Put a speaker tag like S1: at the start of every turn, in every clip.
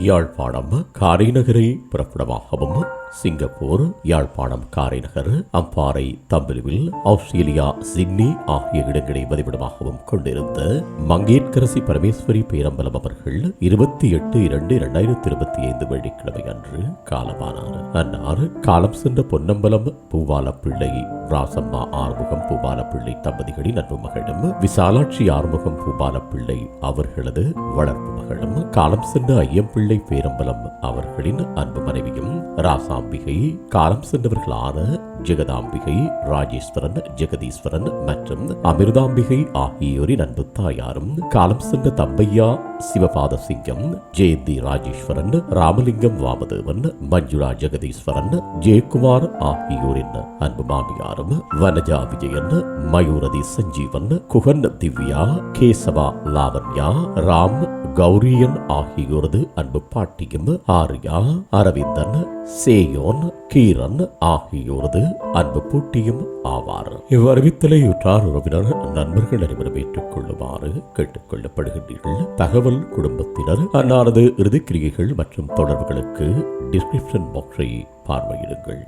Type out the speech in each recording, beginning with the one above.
S1: யாழ்ப்பாணம் காரைநகரை புறப்படமாகவும் Singapore Yazhpanam Karainagar Amparai Thambiluvil Australia Sydney ஆகிய இடங்களை வதிவிடமாகவும் கொண்டிருந்த மங்கேற்கரசி பரமேஸ்வரி பேரம்பலம் அவர்கள் இருபத்தி எட்டு இரண்டு இரண்டாயிரத்தி இருபத்தி ஐந்து வெள்ளிக்கிழமை அன்று காலமானார். அன்னார் காலம் சென்ற பொன்னம்பலம் பூவாலப்பிள்ளை ராசம்மா ஆறுமுகம் பூபாலப்பிள்ளை தம்பதிகளின் அன்பு மகளும் விசாலாட்சி ஆறுமுகம் பூபாலப்பிள்ளை அவர்களது வளர்ப்பு மகளும் காலம் சென்ற ஐயம்பிள்ளை பேரம்பலம் அவர்களின் அன்பு மனைவியும் ராசா ராசாம்பிகை காலம் சென்றவர்களான ஜெகதாம்பிகை ராஜேஸ்வரன் ஜெகதீஸ்வரன் மற்றும் அமிர்தாம்பிகை ஆகியோரின் அன்பு தாயாரும் காலம் சென்ற தம்பையா சிவபாத சிங்கம் ஜெயந்தி ராஜேஸ்வரன் ராமலிங்கம் வாமதேவன் மஞ்சுளா ஜெகதீஸ்வரன் ஜெயக்குமார் ஆகியோரின் அன்பு மாமியாரும் வனஜா விஜயன் மயூரதி சஞ்சீவன் குகன் திவ்யா கேசவா லாவண்யா ராம் கௌரியன் ஆகியோரது அன்பு பாட்டியும் ஆர்யா அரவிந்தன் சேயோன் கீரன் ஆகியோரது அன்பு பூட்டியும் ஆவார். இவ்வறிவித்தலை உற்றார் உறவினர் நண்பர்கள் அனைவரும் ஏற்றுக்கொள்ளுமாறு கேட்டுக் கொள்ளப்படுகின்றீர்கள் தகவல் குடும்பத்தினர் அன்னாரது இறுதிக்கிரியைகள் மற்றும் தொடர்புகளுக்கு டிஸ்கிரிப்ஷன் பாக்ஸை பார்வையிடுங்கள்.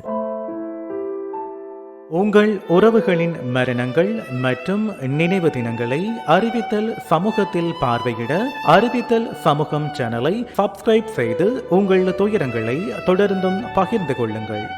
S2: உங்கள் உறவுகளின் மரணங்கள் மற்றும் நினைவு தினங்களை அறிவித்தல் சமூகத்தில் பார்வையிட அறிவித்தல் சமூகம் சேனலை சப்ஸ்கிரைப் செய்து உங்கள் துயரங்களை தொடர்ந்தும் பகிர்ந்து கொள்ளுங்கள்.